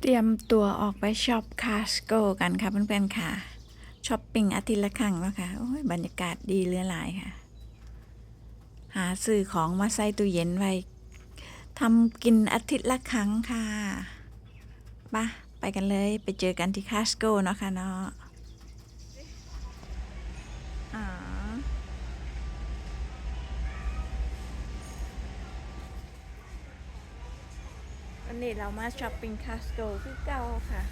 เตรียมตัวออกไปช็อปคาสโกกันค่ะเพื่อนๆค่ะช้อปปิ้งอาทิตย์ละครั้งแล้วค่ะโอ้ยบรรยากาศดีเหลือหลายค่ะ หาซื้อของมาใส่ตู้เย็นไว้ทำกินอาทิตย์ละครั้งค่ะปะไปกันเลยไปเจอกันที่คาสโกเนาะค่ะเนาะ วันนี้เรามาช้อปปิ้งคาสโกคือเก่าค่ะ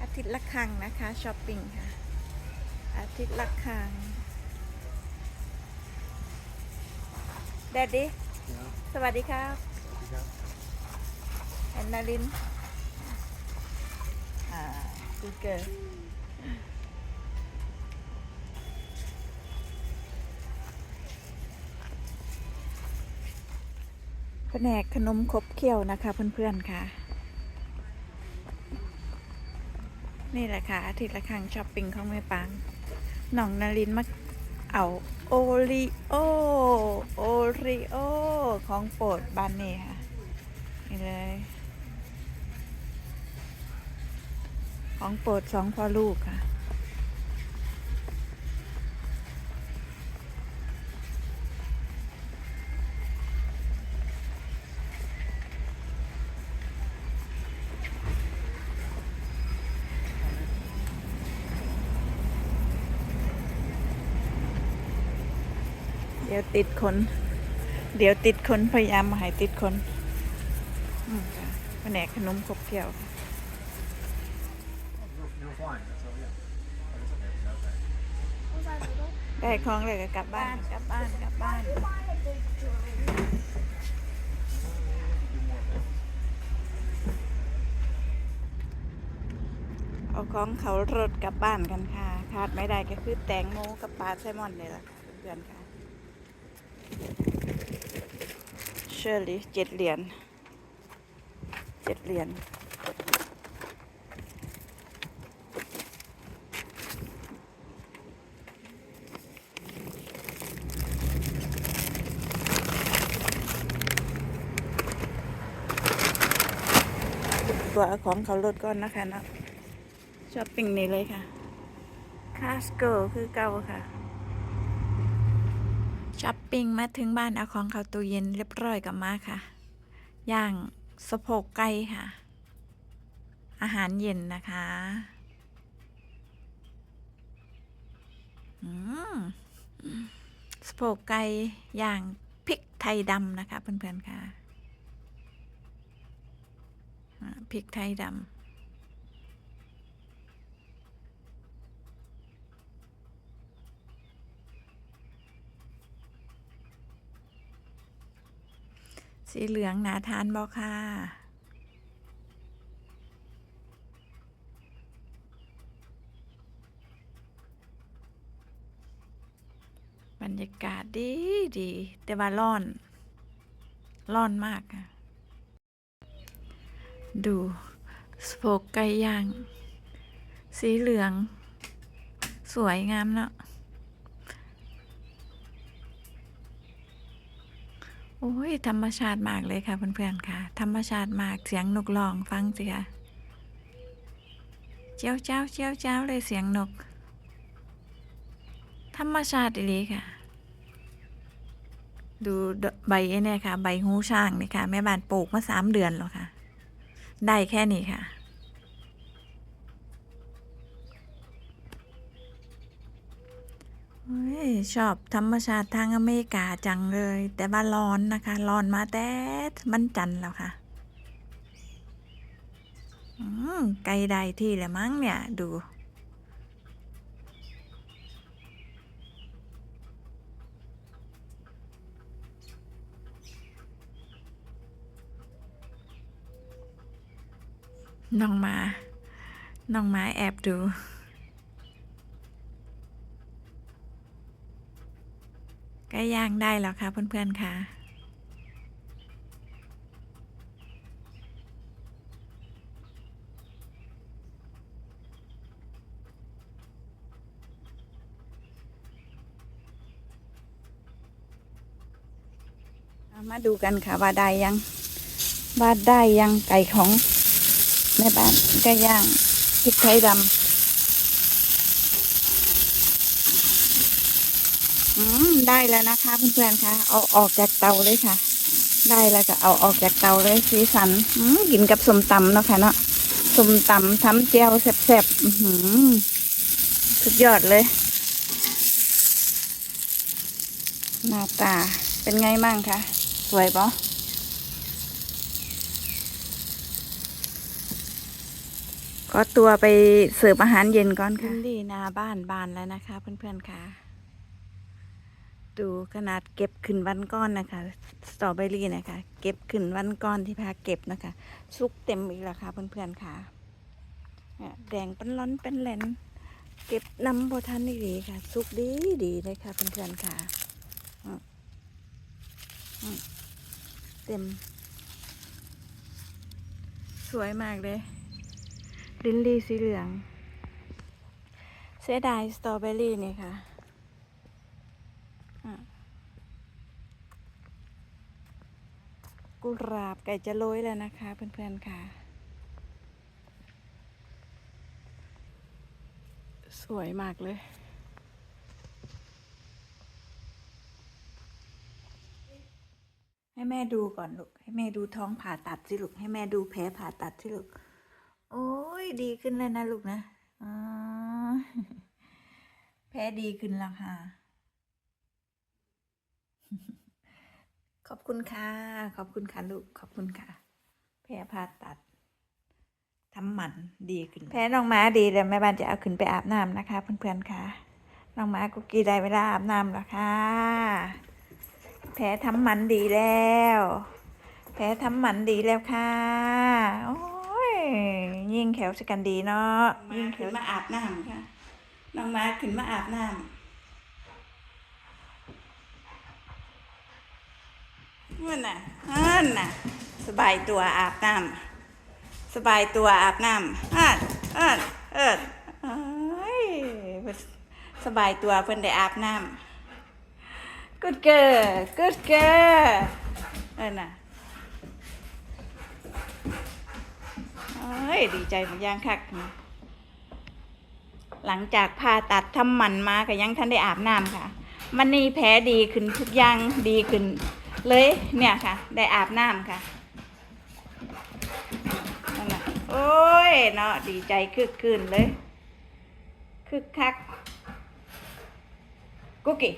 อาทิตย์ละครั้งนะคะช้อปปิ้งค่ะ อาทิตย์ละครั้งแดดดี้สวัสดีครับแอนนาลินอ่ากูเกิล ผนกขนมขบเคี้ยวนะคะเพื่อนๆค่ะ นี่แหละค่ะอาทิตย์ละครั้งช้อปปิ้งของแม่ปังน้องนารินมาเอาโอริโอโอริโอของโปรดบานนี่ค่ะนี่เลย ของโปรดสองพ่อลูกค่ะ เดี๋ยวติดคน เดี๋ยวติดคนพยายามมาให้ติดคนอืมค่ะแผนกขนมขบเคี้ยวค่ะ You were flying, so yeah. But it's okay, it's okay. ได้ของเลยก็กลับบ้านกลับบ้านกลับบ้านเอาของเขารถกลับบ้านกันค่ะ ขาดไม่ได้ก็คือแตงโมกับปลาแซลมอนเลยล่ะค่ะเพื่อนๆค่ะ เชอร์รี่เจ็ดเหรียญเจ็ดเหรียญตัวของเขารถก่อนนะคะนะช้อปปิ้งนี่เลยค่ะคาสโกคือเก่าค่ะ ช้อปปิ้งมาถึงบ้านเอาของเข้าตู้เย็นเรียบร้อยกับมาค่ะ ย่างสะโพกไก่ค่ะ อาหารเย็นนะคะอืมสะโพกไก่ย่างพริกไทยดำนะคะเพื่อนๆค่ะพริกไทยดำ สีเหลืองหนาทานบอค่ะบรรยากาศดีดี แต่ว่าร้อน ร้อนมาก ดูสโปกไก่ย่าง สีเหลือง สวยงามเนาะ โอ้ย ธรรมชาติมากเลยค่ะเพื่อนๆค่ะ ธรรมชาติมากเสียงนกร้องฟังสิค่ะเจ้าเจ้าเจ้าเจ้าเลยเสียงนก ธรรมชาติอีหลีค่ะ ดูใบเนี่ยค่ะ ใบหูช้างนี่ค่ะ แม่บ้านปลูกมาสามเดือนแล้วค่ะ ได้แค่นี้ค่ะ เฮ้ย ชอบธรรมชาติทางอเมริกาจังเลย แต่ว่าร้อนนะคะ ร้อนมาแต่มันจันแล้วค่ะไกลใดที่แหละมั้งเนี่ยดู น้องมา น้องมาแอบดู ใกล้ย่างได้แล้วค่ะเพื่อนๆค่ะ มาดูกันค่ะว่าได้ยังว่าได้ยังไก่ของแม่บ้านไก่ย่างพริกไทยดำ อืมได้แล้วนะคะเพื่อนๆคะเอาออกจากเตาเลยค่ะ ได้แล้วก็เอาออกจากเตาเลยสีสันอืมกินกับสมตำเนาะค่ะเนาะสมตำทำเจียวแซ่บๆอื้อหือสุดยอดเลย หน้าตาเป็นไงมั่งคะสวยปะก็ตัวไปเสิร์ฟอาหารเย็นก่อนค่ะดีนาบ้านบานแล้วนะคะ เพื่อนๆค่ะ ดูขนาดเก็บขึ้นวันก้อนนะคะ สตรอเบอรี่นะคะ เก็บขึ้นวันก้อนที่พาเก็บนะคะ สุกเต็มอีกแล้วค่ะเพื่อนๆค่ะแดงเป็นร้อนเป็นแหลนเก็บน้ำโบทันนี่ดีค่ะ สุกดีดีเลยค่ะเพื่อนๆค่ะเต็ม สวยมากเลยลินลี่สีเหลือง เสียดายสตรอเบอรี่นี่ค่ะอะ กุหลาบไก่จะโรยแล้วนะคะ เพื่อนๆค่ะ สวยมากเลยให้แม่ดูก่อนลูก ให้แม่ดูท้องผ่าตัดสิลูก ให้แม่ดูแผลผ่าตัดสิลูก โอ้ยดีขึ้นแล้วนะลูกนะแผลดีขึ้นแล้วค่ะ ขอบคุณค่ะ ขอบคุณค่ะลูก ขอบคุณค่ะ แผลผ่าตัดทำหมันดีขึ้น แผลน้องหม้าดีเดี๋ยวแม่บ้านจะเอาขึ้นไปอาบน้ำนะคะเพื่อนๆค่ะ น้องหม้ากุกกี้ได้เวลาอาบน้ำแล้วค่ะ แผลทำหมันดีแล้ว แผลทำหมันดีแล้วค่ะ โอ้ย ยิ่งแขวสกันดีเนาะ ยิ่งแขวมาอาบน้ำค่ะ น้องมาขึ้นมาอาบน้ำ นั่นน่ะนั่นน่ะ สบายตัวอาบน้ำสบายตัวอาบน้ำอ่านอ่านเอิดเอ้ยสบายตัวเพิ่นได้อาบน้ำ good girl good girl เออน่ะเอ้ยดีใจมันย่างคักหลังจากผ่าตัดทำหมันมาก็ยังท่านได้อาบน้ำค่ะ มันนี่แผลดีขึ้นทุกอย่างดีขึ้น เลยเนี่ยค่ะ ได้อาบน้ำค่ะนั่นน่ะโอ้ยเนาะดีใจคึกคืนเลย คึกคัก กุกกี้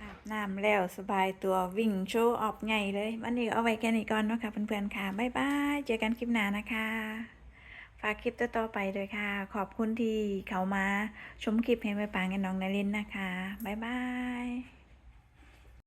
อาบน้ำแล้วสบายตัววิ่งโชว์ออกใหญ่เลย วันนี้เอาไว้แค่นี้ก่อนเนาะค่ะเพื่อนๆค่ะ บ๊ายบาย เจอกันคลิปหน้านะคะ ฝากคลิปต่อๆไปด้วยค่ะ ขอบคุณที่เขามาชมคลิปให้แม่ปางกับน้องนารินนะคะ บ๊ายบาย